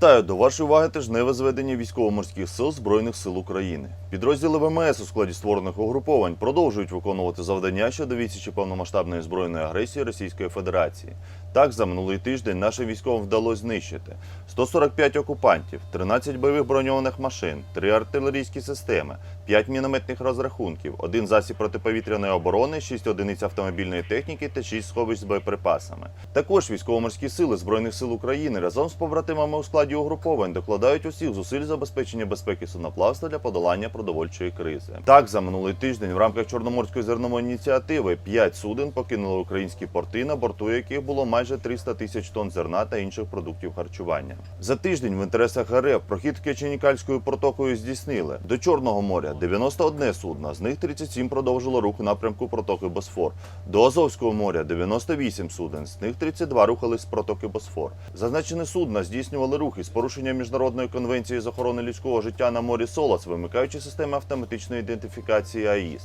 Вітаю до вашої уваги тижневе зведення військово-морських сил Збройних сил України. Підрозділи ВМС у складі створених угруповань продовжують виконувати завдання щодо відсічі повномасштабної збройної агресії Російської Федерації. Так, за минулий тиждень нашим військовим вдалося знищити 145 окупантів, 13 бойових броньованих машин, 3 артилерійські системи, 5 мінометних розрахунків, 1 засіб протиповітряної оборони, 6 одиниць автомобільної техніки та 6 сховищ з боєприпасами. Також військово-морські сили Збройних сил України разом з побратимами у складі угруповань докладають усіх зусиль забезпечення безпеки судноплавства для подолання продовольчої кризи. Так, за минулий тиждень в рамках Чорноморської зернової ініціативи 5 суден покинули українські порти, на борту яких було майже 300 тисяч тонн зерна та інших продуктів харчування. За тиждень в інтересах РФ прохід Кеченікальською протокою здійснили до Чорного моря 91 судно, з них 37 продовжило рух у напрямку протоки Босфор. До Азовського моря 98 суден, з них 32 рухались з протоки Босфор. Зазначені судна здійснювали рухи з порушенням міжнародної конвенції з охорони людського життя на морі Солос, вимикаючи системи автоматичної ідентифікації АІС.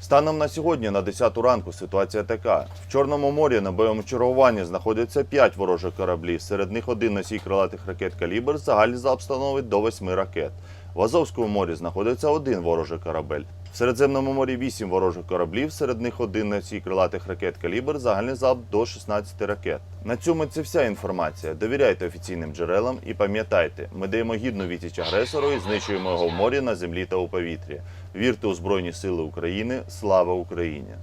Станом на сьогодні, на 10 ранку, ситуація така: в Чорному морі на бойовому чергуванні знаходяться 5 ворожих кораблів. Серед них один носій крилатих ракет калібр. Загальний залп становить до 8 ракет. В Азовському морі знаходиться один ворожий корабель. В Середземному морі 8 ворожих кораблів, серед них один носій крилатих ракет калібр, загальний залп до 16 ракет. На цьому це вся інформація. Довіряйте офіційним джерелам і пам'ятайте, ми даємо гідну відсіч агресору і знищуємо його в морі, на землі та у повітрі. Вірте у Збройні Сили України. Слава Україні!